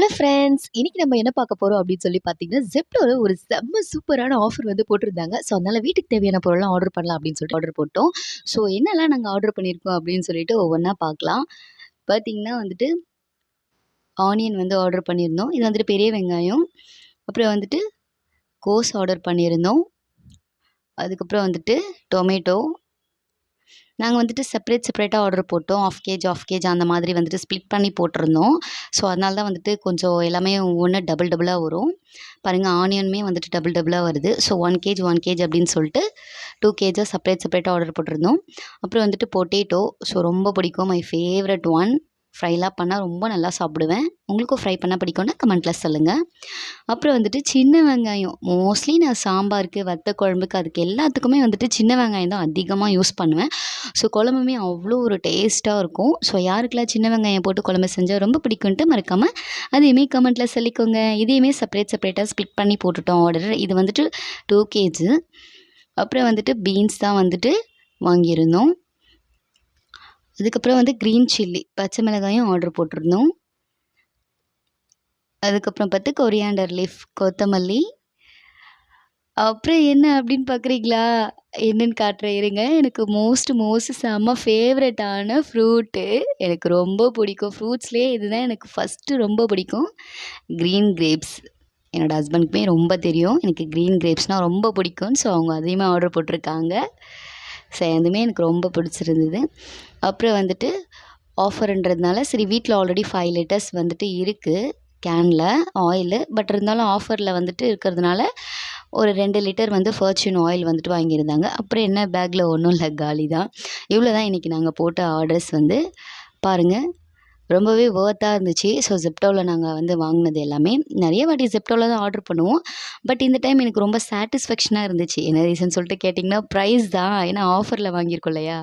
Hello friends இன்றைக்கி நம்ம என்ன பார்க்க போகிறோம் அப்படின்னு சொல்லி பார்த்தீங்கன்னா ஜெப்டோவில் ஒரு செம்ம சூப்பரான ஆஃபர் வந்து போட்டிருந்தாங்க. ஸோ அதனால் வீட்டுக்கு தேவையான பொருள்லாம் ஆர்டர் பண்ணலாம் அப்படின்னு சொல்லிட்டு ஆர்டர் போட்டோம். ஸோ என்னெல்லாம் நாங்கள் ஆர்டர் பண்ணியிருக்கோம் அப்படின்னு சொல்லிட்டு ஒவ்வொன்றா பார்க்கலாம். பார்த்தீங்கன்னா வந்துட்டு ஆனியன் வந்து ஆர்டர் பண்ணியிருந்தோம். இது வந்துட்டு பெரிய வெங்காயம். அப்புறம் வந்துட்டு கோஸ் ஆர்டர் பண்ணியிருந்தோம். அதுக்கப்புறம் வந்துட்டு டொமேட்டோ நாங்கள் வந்துட்டு செப்பரேட் செப்பரேட்டாக ஆர்டர் போட்டோம். ஆஃப் கேஜ் ஆஃப் கேஜ் அந்த மாதிரி வந்துட்டு ஸ்ப்ளிட் பண்ணி போட்டிருந்தோம். ஸோ அதனால தான் வந்துட்டு கொஞ்சம் எல்லாமே ஒன்று டபுள் டபுளாக வரும். பாருங்கள் ஆனியனுமே வந்துட்டு டபுள் டபுளாக வருது. So one kg one kg அப்படின்னு சொல்லிட்டு டூ கேஜாக செப்பரேட் செப்பரேட்டாக ஆர்டர் போட்டிருந்தோம். அப்புறம் வந்துட்டு பொட்டேட்டோ ஸோ ரொம்ப பிடிக்கும். மை ஃபேவரட் ஒன் ஃப்ரைலாம் பண்ணால் ரொம்ப நல்லா சாப்பிடுவேன். உங்களுக்கும் ஃப்ரை பண்ணால் பிடிக்கும்னா கமெண்ட்டில் சொல்லுங்கள் அப்புறம் வந்துட்டு சின்ன வெங்காயம். மோஸ்ட்லி நான் சாம்பாருக்கு வத்த குழம்புக்கு அதுக்கு எல்லாத்துக்குமே வந்துட்டு சின்ன வெங்காயம் தான் அதிகமாக யூஸ் பண்ணுவேன். ஸோ குழம்புமே அவ்வளோ ஒரு டேஸ்ட்டாக இருக்கும். ஸோ யாருக்கெல்லாம் சின்ன வெங்காயம் போட்டு குழம்பு செஞ்சால் ரொம்ப பிடிக்குன்ட்டு மறக்காமல் அதையுமே கமெண்ட்டில் சொல்லிக்கோங்க. இதையுமே செப்பரேட் செப்பரேட்டாக ஸ்ப்ளிட் பண்ணி போட்டுட்டோம் ஆர்டர் இது வந்துட்டு டூ கேஜி அப்புறம் வந்துட்டு பீன்ஸ் தான் வந்துட்டு வாங்கியிருந்தோம். அதுக்கப்புறம் வந்து க்ரீன் சில்லி பச்சை மிளகாயும் ஆர்டர் போட்டிருந்தோம். அதுக்கப்புறம் பார்த்து கொரியாண்டர் லீஃப் கொத்தமல்லி. அப்புறம் என்ன அப்படின்னு பார்க்குறீங்களா? என்னன்னு காட்டுறேன் இருங்க. எனக்கு மோஸ்ட் மோஸ்ட் செம்ம ஃபேவரட்டான ஃப்ரூட்டு எனக்கு ரொம்ப பிடிக்கும். ஃப்ரூட்ஸ்லேயே இதுதான் எனக்கு ஃபஸ்ட்டு ரொம்ப பிடிக்கும். க்ரீன் கிரேப்ஸ் என்னோடய ஹஸ்பண்ட்க்குமே ரொம்ப தெரியும். எனக்கு க்ரீன் கிரேப்ஸ்னால் ரொம்ப பிடிக்கும் ஸோ அவங்க அதையுமே ஆர்டர் போட்டிருக்காங்க. ஸோ அதுவுமே எனக்கு ரொம்ப பிடிச்சிருந்தது. அப்புறம் வந்துட்டு ஆஃபருன்றதுனால சரி வீட்டில் ஆல்ரெடி ஃபைவ் லிட்டர்ஸ் வந்துட்டு இருக்குது கேனில் ஆயிலு பட் இருந்தாலும் ஆஃபரில் வந்துட்டு இருக்கிறதுனால ஒரு ரெண்டு லிட்டர் வந்து ஃபர்ச்சூன் ஆயில் வந்துட்டு வாங்கியிருந்தாங்க. அப்புறம் என்ன பேக்கில் ஒன்றும் இல்லை காலி தான் இவ்வளோ தான் இன்றைக்கி நாங்கள் போட்ட ஆர்டர்ஸ் வந்து. பாருங்கள் ரொம்பவே ஒர்த்தாக இருந்துச்சு. ஸோ ஜெப்டோவில் நாங்கள் வந்து வாங்கினது எல்லாமே. நிறைய வாட்டி ஜெப்டோவில் தான் ஆர்டர் பண்ணுவோம். பட் இந்த டைம் எனக்கு ரொம்ப சாட்டிஸ்ஃபேக்ஷனாக இருந்துச்சு. என்ன ரீசன் சொல்லிட்டு கேட்டிங்கன்னா ப்ரைஸ் தான். ஏன்னா ஆஃபரில் வாங்கியிருக்கோம் இல்லையா?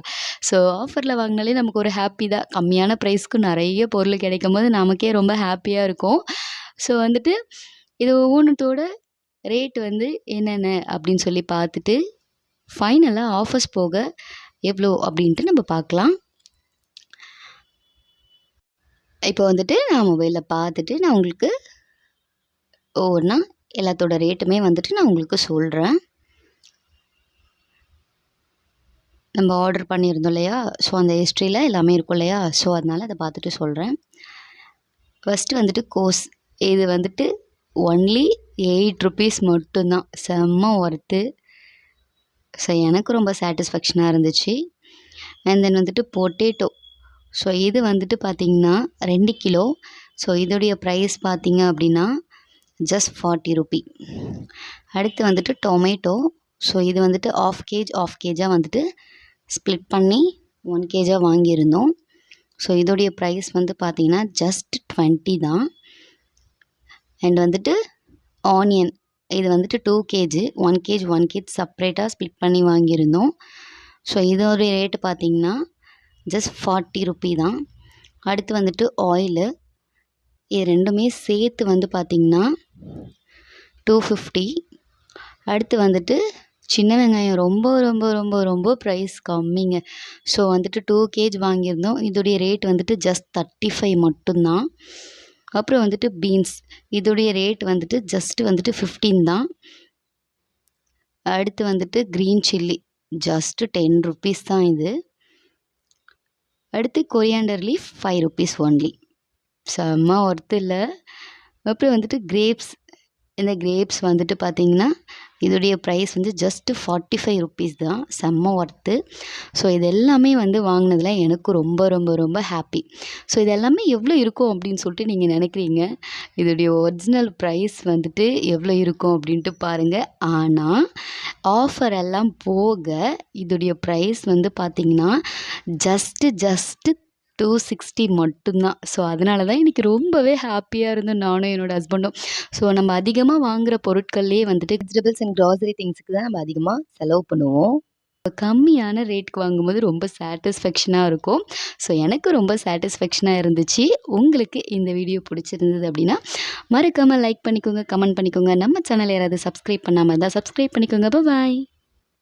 ஸோ ஆஃபரில் வாங்கினாலே நமக்கு ஒரு ஹாப்பி தான். கம்மியான ப்ரைஸ்க்கு நிறைய பொருள் கிடைக்கும் போது நமக்கே ரொம்ப ஹாப்பியாக இருக்கும். ஸோ வந்துட்டு இது ஒவ்வொன்றத்தோட ரேட் வந்து என்னென்ன அப்படின்னு சொல்லி பார்த்துட்டு ஃபைனலாக ஆஃபர்ஸ் போக எவ்வளோ அப்படின்ட்டு நம்ம பார்க்கலாம். இப்போ வந்துட்டு நான் மொபைலில் பார்த்துட்டு நான் உங்களுக்கு ஒவ்வொன்றா எல்லாத்தோட ரேட்டுமே வந்துட்டு நான் உங்களுக்கு சொல்கிறேன் நம்ம ஆர்டர் பண்ணியிருந்தோம் இல்லையா? ஸோ அந்த ஹிஸ்ட்ரியில் எல்லாமே இருக்கும் இல்லையா? ஸோ அதனால் அதை பார்த்துட்டு சொல்கிறேன் ஃபஸ்ட்டு வந்துட்டு கோஸ் இது வந்துட்டு ஒன்லி எயிட் ருபீஸ் மட்டும்தான். செம்ம ஒர்த்து ஸோ எனக்கு ரொம்ப சாட்டிஸ்ஃபேக்ஷனாக இருந்துச்சு. அண்ட் தென் வந்துட்டு பொட்டேட்டோ ஸோ இது வந்துட்டு பார்த்திங்கன்னா ரெண்டு கிலோ. ஸோ இதோடைய ப்ரைஸ் பார்த்திங்க அப்படின்னா ஜஸ்ட் ஃபார்ட்டி ருபி அடுத்து வந்துட்டு டொமேட்டோ ஸோ இது வந்துட்டு ஆஃப் கேஜ் ஆஃப் கேஜாக வந்துட்டு ஸ்ப்ளிட் பண்ணி ஒன் கேஜாக வாங்கியிருந்தோம். ஸோ இதோடைய ப்ரைஸ் வந்து பார்த்திங்கன்னா ஜஸ்ட் டுவெண்ட்டி தான். அண்ட் வந்துட்டு ஆனியன் இது வந்துட்டு two KG one kg one kg செப்ரேட்டாக split பண்ணி வாங்கியிருந்தோம். ஸோ இதோடைய ரேட்டு பார்த்திங்கன்னா ஜஸ்ட் ஃபார்ட்டி ருப்பி தான். அடுத்து வந்துட்டு ஆயிலு இது ரெண்டுமே சேர்த்து வந்து பார்த்திங்கன்னா டூ ஃபிஃப்டி அடுத்து வந்துட்டு சின்ன வெங்காயம் ரொம்ப ரொம்ப ரொம்ப ரொம்ப ப்ரைஸ் கம்மிங்க. ஸோ வந்துட்டு டூ கேஜ் வாங்கியிருந்தோம். இதோடைய ரேட் வந்துட்டு ஜஸ்ட் தேர்ட்டி ஃபைவ் மட்டும்தான். அப்புறம் வந்துட்டு பீன்ஸ் இதோடைய ரேட் வந்துட்டு ஜஸ்ட்டு வந்துட்டு ஃபிஃப்டீன் தான். அடுத்து வந்துட்டு green chilli just ten rupees தான் இது. அடுத்து coriander leaf five rupees only செம்ம ஒர்த்து இல்லை. அப்புறம் வந்துட்டு கிரேப்ஸ் இந்த கிரேப்ஸ் வந்துட்டு பார்த்திங்கன்னா இதோடைய ப்ரைஸ் வந்து ஜஸ்ட்டு ஃபார்ட்டி ஃபைவ் ருப்பீஸ் தான். செம்ம ஒர்த்து ஸோ இது எல்லாமே வந்து வாங்கினதுல எனக்கு ரொம்ப ரொம்ப ரொம்ப ஹாப்பி ஸோ இது எல்லாமே எவ்வளோ இருக்கும் அப்படின்னு சொல்லிட்டு நீங்கள் நினைக்கிறீங்க? இதோடைய ஒரிஜினல் ப்ரைஸ் வந்துட்டு எவ்வளோ இருக்கும் அப்படின்ட்டு பாருங்கள் ஆனால் ஆஃபர் எல்லாம் போக இதோடைய ப்ரைஸ் வந்து பார்த்திங்கன்னா ஜஸ்ட்டு ஜஸ்ட்டு டூ சிக்ஸ்டி மட்டும்தான். ஸோ அதனால தான் எனக்கு ரொம்பவே ஹாப்பியாக இருந்தோம் நானும் என்னோடய ஹஸ்பண்டும் ஸோ நம்ம அதிகமாக வாங்குகிற பொருட்கள்லேயே வந்துட்டு வெஜிடபிள்ஸ் அண்ட் க்ராசரி திங்ஸுக்கு தான் நம்ம அதிகமாக செலவு பண்ணுவோம். கம்மியான ரேட்டுக்கு வாங்கும்போது ரொம்ப சாட்டிஸ்ஃபேக்ஷனாக இருக்கும். ஸோ எனக்கு ரொம்ப சாட்டிஸ்ஃபேக்ஷனாக இருந்துச்சு. உங்களுக்கு இந்த வீடியோ பிடிச்சிருந்தது அப்படின்னா மறக்காமல் லைக் பண்ணிக்கோங்க கமெண்ட் பண்ணிக்கோங்க. நம்ம சேனல் யாராவது சப்ஸ்கிரைப் பண்ணாமல் இருந்தால் சப்ஸ்கிரைப் பண்ணிக்கோங்க. பாய்